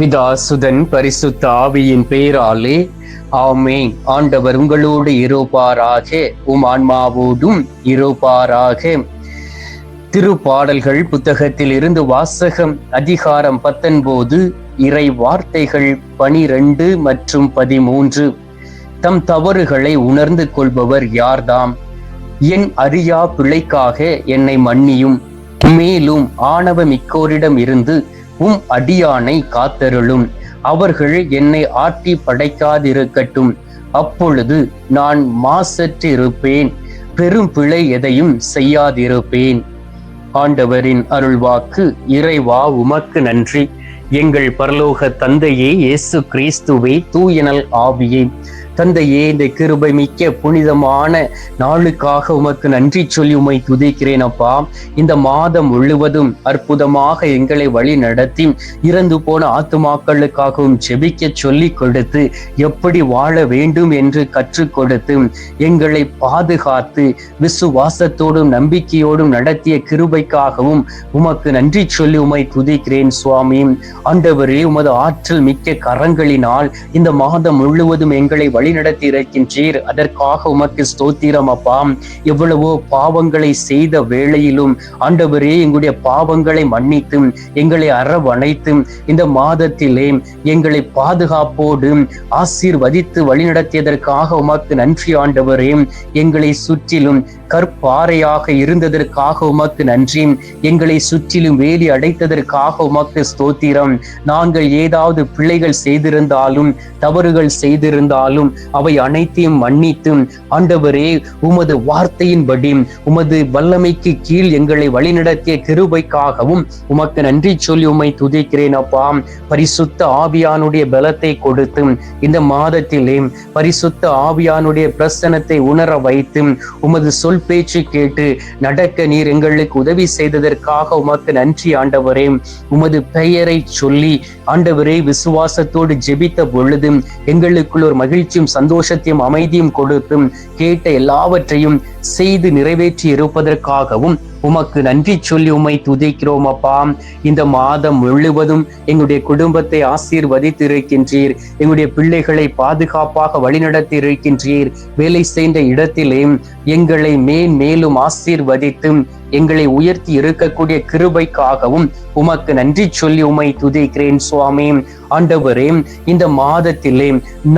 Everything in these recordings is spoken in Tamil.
பிதா சுதன் பரிசுத்த ஆவியின் பெயராலே ஆமே ஆண்டவர் உங்களோடு இருப்பாராக உம் ஆன்மாவோடும் இருப்பாராக. திருப்பாடல்கள் புத்தகத்தில் இருந்து வாசகம் அதிகாரம் பத்தொன்பது இறை வார்த்தைகள் பனிரெண்டு மற்றும் பதிமூன்று. தம் தவறுகளை உணர்ந்து கொள்பவர் யார்தாம்? என் அறியா பிழைக்காக என்னை மன்னியும். மேலும் ஆணவ மிக்கோரிடம் இருந்து உம் அடியானை காத்தருளும். அவர்கள் என்னை ஆட்டி படைக்காதிருக்கட்டும். அப்பொழுது நான் மாசற்றிருப்பேன். பெரும் பிழை எதையும் செய்யாதிருப்பேன். ஆண்டவரின் அருள்வாக்கு இறைவா உமக்கு நன்றி. எங்கள் பரலோக தந்தையே இயேசு கிறிஸ்துவே தூயனல் ஆவியே. தந்தையே இந்த கிருபை மிக்க புனிதமான நாளுக்காக உமக்கு நன்றி சொல்லி உமை துதிக்கிறேன் அப்பா. இந்த மாதம் முழுவதும் அற்புதமாக எங்களை வழி நடத்தி இறந்து போன ஆத்துமாக்களுக்காகவும் செபிக்க சொல்லி கொடுத்து எப்படி வாழ வேண்டும் என்று கற்றுக் கொடுத்து எங்களை பாதுகாத்து விசுவாசத்தோடும் நம்பிக்கையோடும் நடத்திய கிருபைக்காகவும் உமக்கு நன்றி சொல்லி உமை துதிக்கிறேன் சுவாமி. ஆண்டவரே உமது ஆற்றல் மிக்க கரங்களினால் இந்த மாதம் முழுவதும் எங்களை வழி வழிநடத்தி இருக்கின்றீர் அதற்காக உமக்கு ஸ்தோத்திரம் அப்பா. எவ்வளவோ பாவங்களை செய்த வேளையிலும் ஆண்டவரே எங்களுடைய பாவங்களை மன்னித்தும் எங்களை அரவணைத்தும் இந்த மாதத்திலே எங்களை பாதுகாப்போடு ஆசீர்வதித்து வழிநடத்தியதற்காக உமக்கு நன்றி ஆண்டவரே. எங்களை சுற்றிலும் கற்பாறையாக இருந்ததற்காக உமக்கு நன்றி. எங்களை சுற்றிலும் வேலி அடைத்ததற்காக உமக்கு ஸ்தோத்திரம். நாங்கள் ஏதாவது பிள்ளைகள் செய்திருந்தாலும் தவறுகள் செய்திருந்தாலும் அவை அனைத்தையும் மன்னித்தும். ஆண்டவரே உமது வார்த்தையின்படி உமது வல்லமைக்கு கீழ் எங்களை வழிநடத்திய கிருபைக்காகவும் உமக்கு நன்றி சொல்லி உமை துதிக்கிறேன் அப்பா. பரிசுத்த ஆவியானுடைய பலத்தை கொடுத்து இந்த மாதத்திலே பரிசுத்த ஆவியானுடைய பிரசனத்தை உணர வைத்து உமது சொல் பேச்சு கேட்டு நடக்க நீர் எங்களுக்கு உதவி செய்ததற்காக உமக்கு நன்றி ஆண்டவரே. உமது பெயரை சொல்லி ஆண்டவரே விசுவாசத்தோடு ஜெபித்த பொழுது எங்களுக்குள் ஒரு மகிழ்ச்சி மகிழ்ச்சியும் சந்தோஷத்தையும் அமைதியும் கொடுத்தும் கேட்ட எல்லாவற்றையும் செய்து நிறைவேற்றி இருப்பதற்காகவும் உமக்கு நன்றி சொல்லி உம்மை துதிக்கிறோம் அப்பா. இந்த மாதம் முழுவதும் எங்களுடைய குடும்பத்தை ஆசீர்வதித்து இருக்கின்றீர் எங்களுடைய பிள்ளைகளை பாதுகாப்பாக வழிநடத்தி இருக்கின்றீர் வேலை செய்த இடத்திலே எங்களை மேன் மேலும் ஆசீர்வதித்து எங்களை உயர்த்தி இருக்கக்கூடிய கிருபைக்காகவும் உமக்கு நன்றி சொல்லி உமை துதிக்கிறேன் சுவாமி. ஆண்டவரே இந்த மாதத்திலே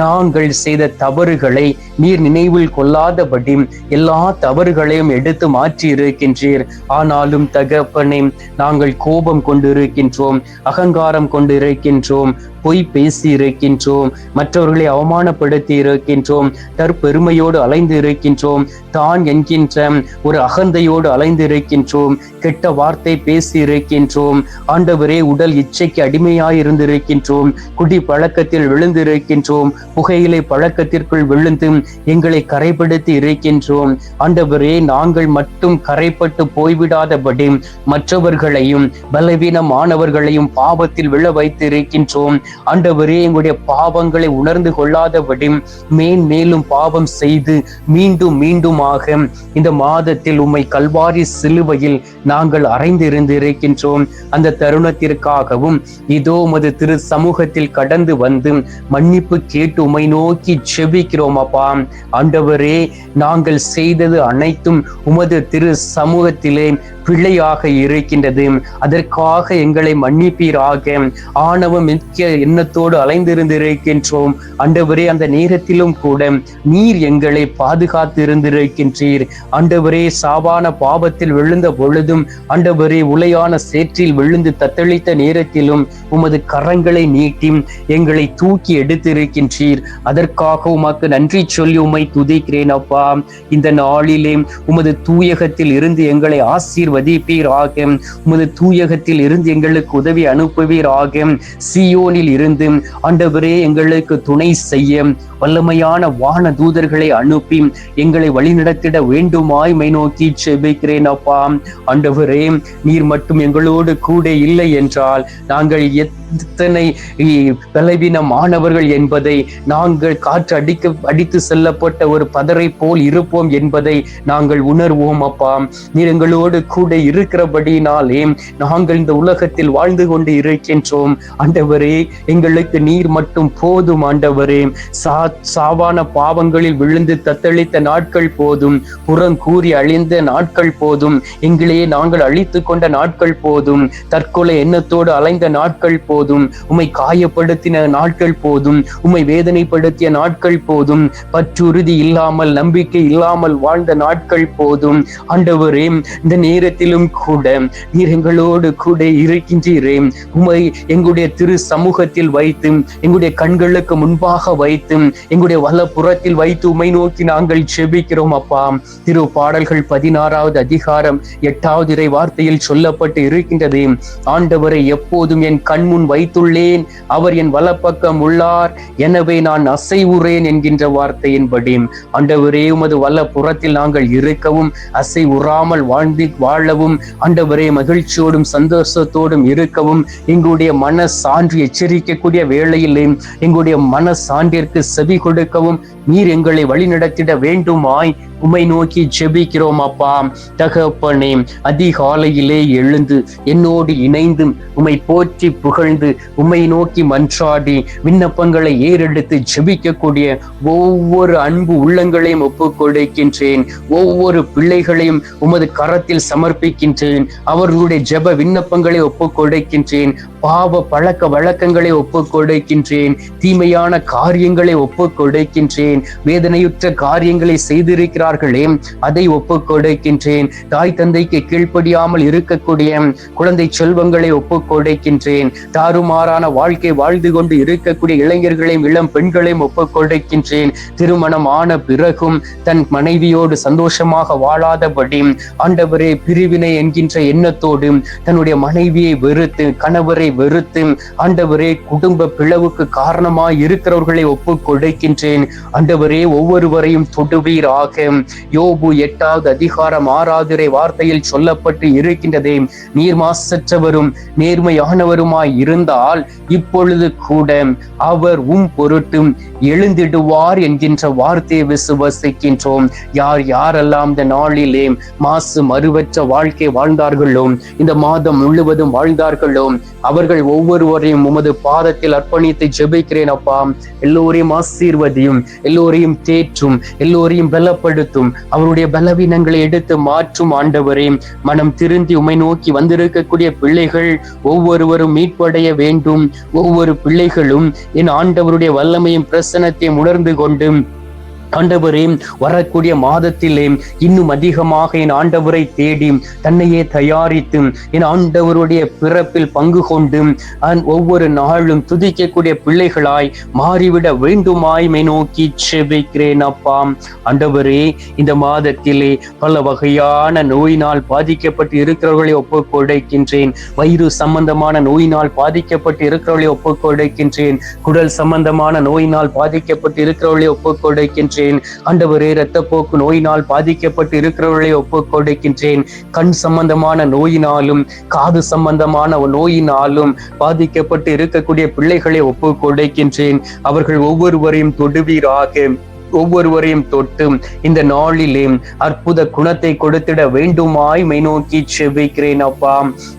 நாங்கள் செய்த தவறுகளை நீர் நினைவில் கொள்ளாதபடி எல்லா தவறுகளையும் எடுத்து மாற்றி இருக்கின்றீர் ஆனாலும் தகப்பனே நாங்கள் கோபம் கொண்டிருக்கின்றோம் அகங்காரம் கொண்டிருக்கின்றோம். பொய் பேசி இருக்கின்றோம் மற்றவர்களை அவமானப்படுத்தி இருக்கின்றோம் தற்பெருமையோடு அலைந்து இருக்கின்றோம் தான் என்கின்ற ஒரு அகந்தையோடு அலைந்து இருக்கின்றோம் கெட்ட வார்த்தை பேசி இருக்கின்றோம் ஆண்டவரே உடல் இச்சைக்கு அடிமையாய் இருந்திருக்கின்றோம் குடி பழக்கத்தில் விழுந்திருக்கின்றோம் புகையிலை பழக்கத்திற்குள் விழுந்து எங்களை கரைப்படுத்தி இருக்கின்றோம் ஆண்டவரே நாங்கள் மட்டும் கரைப்பட்டு போய்விடாதபடி மற்றவர்களையும் பலவீனமானவர்களையும் பாவத்தில் விழ வைத்து இருக்கின்றோம் ஆண்டவரே எங்களுடைய பாவங்களை உணர்ந்து கொள்ளாதபடி மேன் மேலும் பாவம் செய்து மீண்டும் மீண்டுமாக இந்த மாதத்தில் உம்மை கல்வாரி சிலுவையில் நாங்கள் அறைந்து இருந்து இருக்கின்றோம் அந்த தருணத்திற்காகவும் இதோ உமது திரு சமூகத்தில் கடந்து வந்து மன்னிப்பு கேட்டு உமை நோக்கி செபிக்கிறோம் அப்பா. ஆண்டவரே நாங்கள் செய்தது அனைத்தும் உமது திரு சமூகத்திலே பிள்ளையாக இருக்கின்றது. அதற்காக எங்களை மன்னிப்பீராக. ஆணவம் மிக்க எண்ணத்தோடு அலைந்திருந்திருக்கின்றோம். ஆண்டவரே அந்த நேரத்திலும் கூட நீர் எங்களை பாதுகாத்து இருந்திருக்கின்றீர் ஆண்டவரே சாவான பாவத்தில் விழுந்த பொழுதும் ஆண்டவரே உலையான சேற்றில் விழுந்து தத்தளித்த நேரத்திலும் உமது கரங்களை நீட்டி எங்களை தூக்கி எடுத்திருக்கின்றீர். அதற்காக உமக்கு நன்றி சொல்லி உமை துதிக்கிறேன் அப்பா. இந்த நாளிலே உமது தூயகத்தில் இருந்து எங்களை ஆசீர் ஆசீர்வதிப்பீராக உமது தூயகத்தில் இருந்து எங்களுக்கு உதவி அனுப்புவீராக. சியோனில் இருந்து ஆண்டவரே எங்களுக்கு துணை செய்ய. வல்லமையான வான தூதர்களை அனுப்பி எங்களை வழிநடத்திட வேண்டுமாய் மை நோக்கி செபிக்கிறேன் அப்பா. ஆண்டவரே நீர் மட்டும் எங்களோடு கூட இல்லை என்றால் நாங்கள் எத் எத்தனை பலவீனமானவர்கள் என்பதை நாங்கள் காற்று அடிக்க அடித்து செல்லப்பட்ட ஒரு பதரை போல் இருப்போம் என்பதை நாங்கள் உணர்வோம் அப்பா. நீர் எங்களோடு கூட இருக்கிறபடினாலே நாங்கள் இந்த உலகத்தில் வாழ்ந்து கொண்டு இருக்கின்றோம். ஆண்டவரே எங்களுக்கு நீர் மட்டும் போதும் ஆண்டவரே. சா சாவான பாவங்களில் விழுந்து தத்தளித்த நாட்கள் போதும். புறம் கூறி அழிந்த நாட்கள் போதும். எங்களையே நாங்கள் அழித்து கொண்ட நாட்கள் போதும். தற்கொலை எண்ணத்தோடு அலைந்த நாட்கள் போதும். போதும். உமை காயப்படுத்தின நாட்கள் போதும். உமை வேதனைப்படுத்திய நாட்கள் போதும். பற்றுறுதி இல்லாமல் நம்பிக்கை இல்லாமல் வாழ்ந்த நாட்கள் போதும். ஆண்டவரே இந்த நேரத்திலும் கூட நீர் எங்களோடு கூட இருக்கின்றீரே. உமை எங்களுடைய திரு சமூகத்தில் வைத்து எங்களுடைய கண்களுக்கு முன்பாக வைத்து எங்களுடைய வலப்புறத்தில் வைத்து உமை நோக்கி நாங்கள் செபிக்கிறோம் அப்பா. திரு பாடல்கள் பதினாறாவது அதிகாரம் எட்டாவது இறை வார்த்தையில் சொல்லப்பட்டு இருக்கின்றது. ஆண்டவரை எப்போதும் என் கண்முன் வைத்துள்ளேன். அவர் என் வலப்பக்கம் உள்ளார். எனவே நான் அசைவுறேன் என்கின்ற வார்த்தையின்படி. ஆண்டவரே உமது வலப்புறத்தில் நாங்கள் இருக்கவும் அசை உறாமல் வாழ்ந்து வாழவும் ஆண்டவரே மகிழ்ச்சியோடும் சந்தோஷத்தோடும் இருக்கவும் எங்களுடைய மன சான்று எச்சரிக்கக்கூடிய வேளையிலே எங்களுடைய மன சான்றிற்கு செவி கொடுக்கவும் நீர் எங்களை வழிநடத்திட வேண்டுமாய். உமை நோக்கி ஜெபிக்கிறோம் அப்பா. தகப்பனே அதிகாலையிலே எழுந்து என்னோடு இணைந்து உமை போற்றி புகழ்ந்து உமை நோக்கி மன்றாடி விண்ணப்பங்களை ஏறெடுத்து ஜெபிக்கக்கூடிய ஒவ்வொரு அன்பு உள்ளங்களையும் ஒப்புக்கொடுக்கின்றேன் ஒவ்வொரு பிள்ளைகளையும் உமது கரத்தில் சமர்ப்பிக்கின்றேன். அவர்களுடைய ஜெப விண்ணப்பங்களை ஒப்புக் கொடுக்கின்றேன். பாவ பழக்க வழக்கங்களை ஒப்புக்கொடுக்கின்றேன் தீமையான காரியங்களை ஒப்புக்கொடுக்கின்றேன் வேதனையுற்ற காரியங்களை செய்திருக்கிறார் செய்திருக்கிறார்களே அதை ஒப்பு கொடுக்கின்றேன் தாய் தந்தைக்கு கீழ்ப்படியாமல் இருக்கக்கூடிய குழந்தை செல்வங்களை ஒப்பு கொடுக்கின்றேன் தாறுமாறான வாழ்க்கை வாழ்ந்து கொண்டு இருக்கக்கூடிய இளைஞர்களையும் இளம் பெண்களையும் ஒப்பு கொடுக்கின்றேன் திருமணம் ஆன பிறகும் தன் மனைவியோடு சந்தோஷமாக வாழாதபடி ஆண்டவரே பிரிவினை என்கின்ற எண்ணத்தோடு தன்னுடைய மனைவியை வெறுத்து கணவரை வெறுத்து ஆண்டவரே குடும்ப பிளவுக்கு காரணமாய் இருக்கிறவர்களை ஒப்பு கொடுக்கின்றேன் ஆண்டவரே ஒவ்வொருவரையும் தொடுவீராக. யோபு எட்டாவது அதிகாரம் ஆறாவது வார்த்தையில் சொல்லப்பட்டு இருக்கின்றதே. நீர் மாசற்றவரும் நேர்மையானவருமாய் இருந்தால் இப்பொழுது கூட அவர் உம் பொருட்டும் எழுந்திடுவார் என்கின்ற வார்த்தையை விசுவசிக்கின்றோம். யார் யாரெல்லாம் இந்த நாளிலே மாசு மறுவற்ற வாழ்க்கை வாழ்ந்தார்களோ இந்த மாதம் முழுவதும் வாழ்ந்தார்களோ அவர்கள் ஒவ்வொருவரையும் உமது பாதத்தில் அர்ப்பணித்து ஜெபிக்கிறேன் அப்பா. எல்லோரையும் ஆசீர்வதியும் எல்லோரையும் தேற்றும் எல்லோரையும் பலப்படுத்தும் அவருடைய பலவீனங்களை எடுத்து மாற்றும் ஆண்டவரே மனம் திருந்தி உமை நோக்கி வந்திருக்கக்கூடிய பிள்ளைகள் ஒவ்வொருவரும் மீட்படைய வேண்டும். ஒவ்வொரு பிள்ளைகளும் என் ஆண்டவருடைய வல்லமையும் பிரசனத்தையும் உணர்ந்து கொண்டு ஆண்டவரே வரக்கூடிய மாதத்திலே இன்னும் அதிகமாக என் ஆண்டவரை தேடி தன்னையே தயாரித்து என் ஆண்டவருடைய பிறப்பில் பங்கு கொண்டு ஒவ்வொரு நாளும் துதிக்கக்கூடிய பிள்ளைகளாய் மாறிவிட வேண்டுமாய் நோக்கி செபிக்கிறேன் அப்பா. ஆண்டவரே இந்த மாதத்திலே பல வகையான நோயினால் பாதிக்கப்பட்டு இருக்கிறவர்களை ஒப்புக் கொடுக்கின்றேன். வயிறு சம்பந்தமான நோயினால் பாதிக்கப்பட்டு இருக்கிறவர்களை ஒப்புக் கொடுக்கின்றேன். குடல் சம்பந்தமான நோயினால் பாதிக்கப்பட்டு இருக்கிறவர்களை ஒப்புக் கொடுக்கின்றேன் ஆண்டவரே இரத்தப்போக்கு நோயினால் பாதிக்கப்பட்டு இருக்கிறவர்களை ஒப்புக் கொடுக்கின்றேன். கண் சம்பந்தமான நோயினாலும் காது சம்பந்தமான நோயினாலும் பாதிக்கப்பட்டு இருக்கக்கூடிய பிள்ளைகளை ஒப்பு கொடுக்கின்றேன். அவர்கள் ஒவ்வொருவரையும் தொடுவீராக. ஒவ்வொருவரையும் தொட்டு இந்த நாளிலே அற்புத குணத்தை கொடுத்திட வேண்டுமாய் மை நோக்கி செவிக்கிறேன் அப்பா.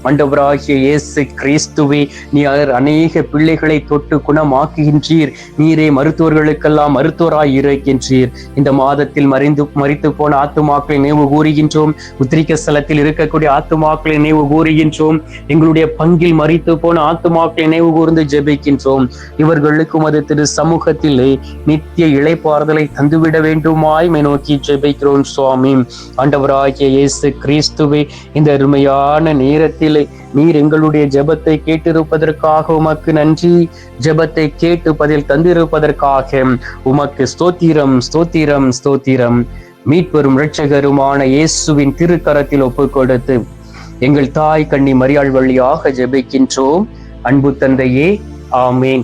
மண்டவராகிய இயேசு கிறிஸ்துவே நீ அநேக பிள்ளைகளை தொட்டு குணமாக்குகின்றீர். நீரே மருத்துவர்களுக்கெல்லாம் மருத்துவராய் இருக்கின்றீர். இந்த மாதத்தில் மறைந்து மறித்து போன ஆத்துமாக்களை நினைவு கூறுகின்றோம். உத்திரிக்க ஸ்தலத்தில் இருக்கக்கூடிய ஆத்துமாக்களை நினைவு கூறுகின்றோம். எங்களுடைய பங்கில் மறித்து போன ஆத்துமாக்களை நினைவு கூர்ந்து ஜெபிக்கின்றோம். இவர்களுக்கும் அது திரு சமூகத்திலே நித்திய இழைப்பாறுதலை எங்களை தந்துவிட வேண்டுமாய் மை நோக்கி ஜெபிக்கிறோம் சுவாமி. ஆண்டவராகிய இயேசு கிறிஸ்துவே இந்த அருமையான நேரத்தில் நீர் எங்களுடைய ஜெபத்தை கேட்டிருப்பதற்காக உமக்கு நன்றி. ஜெபத்தை கேட்டு பதில் தந்திருப்பதற்காக உமக்கு ஸ்தோத்திரம் ஸ்தோத்திரம் ஸ்தோத்திரம். மீட்பெரும் இரட்சகருமான இயேசுவின் திருக்கரத்தில் ஒப்பு கொடுத்து எங்கள் தாய் கண்ணி மரியாள் வழியாக ஜெபிக்கின்றோம். அன்பு தந்தையே ஆமேன்.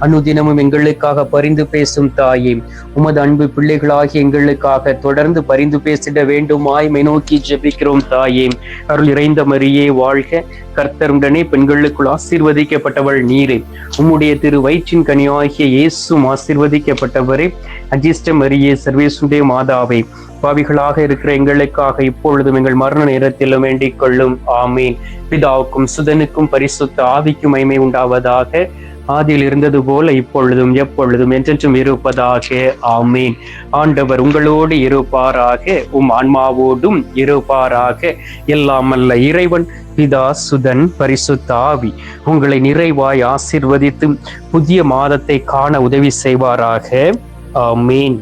அனுதினமும் எங்களுக்காக பரிந்து பேசும் தாயே. உமது அன்பு பிள்ளைகளாகி எங்களுக்காக தொடர்ந்து பரிந்து பேசிட வேண்டுமாய் மை நோக்கி ஜெபிக்கிறோம் தாயே. அருள் இறைந்த மரியே வாழ்க. கர்த்தருடனே பெண்களுக்குள் ஆசீர்வதிக்கப்பட்டவள் நீரே. உம்முடைய திரு வயிற்றின் கனியாகிய இயேசும் ஆசீர்வதிக்கப்பட்டவரே. அஜிஷ்ட மரியே சர்வேசுடைய மாதாவை. பாவிகளாக இருக்கிற எங்களுக்காக இப்பொழுதும் எங்கள் மரண நேரத்திலும் வேண்டிக் கொள்ளும். ஆமீன். பிதாவுக்கும் சுதனுக்கும் பரிசுத்த ஆவிக்கும் மைமை உண்டாவதாக. ஆதியில் இருந்தது போல இப்பொழுதும் எப்பொழுதும் என்றென்றும் இருப்பதாக. ஆமீன். ஆண்டவர் உங்களோடு இருப்பாராக உம் ஆன்மாவோடும் இருப்பாராக. எல்லாம் அல்ல இறைவன் பிதா சுதன் பரிசுத்தாவி உங்களை நிறைவாய் ஆசிர்வதித்து புதிய மாதத்தை காண உதவி செய்வாராக. ஆமீன்.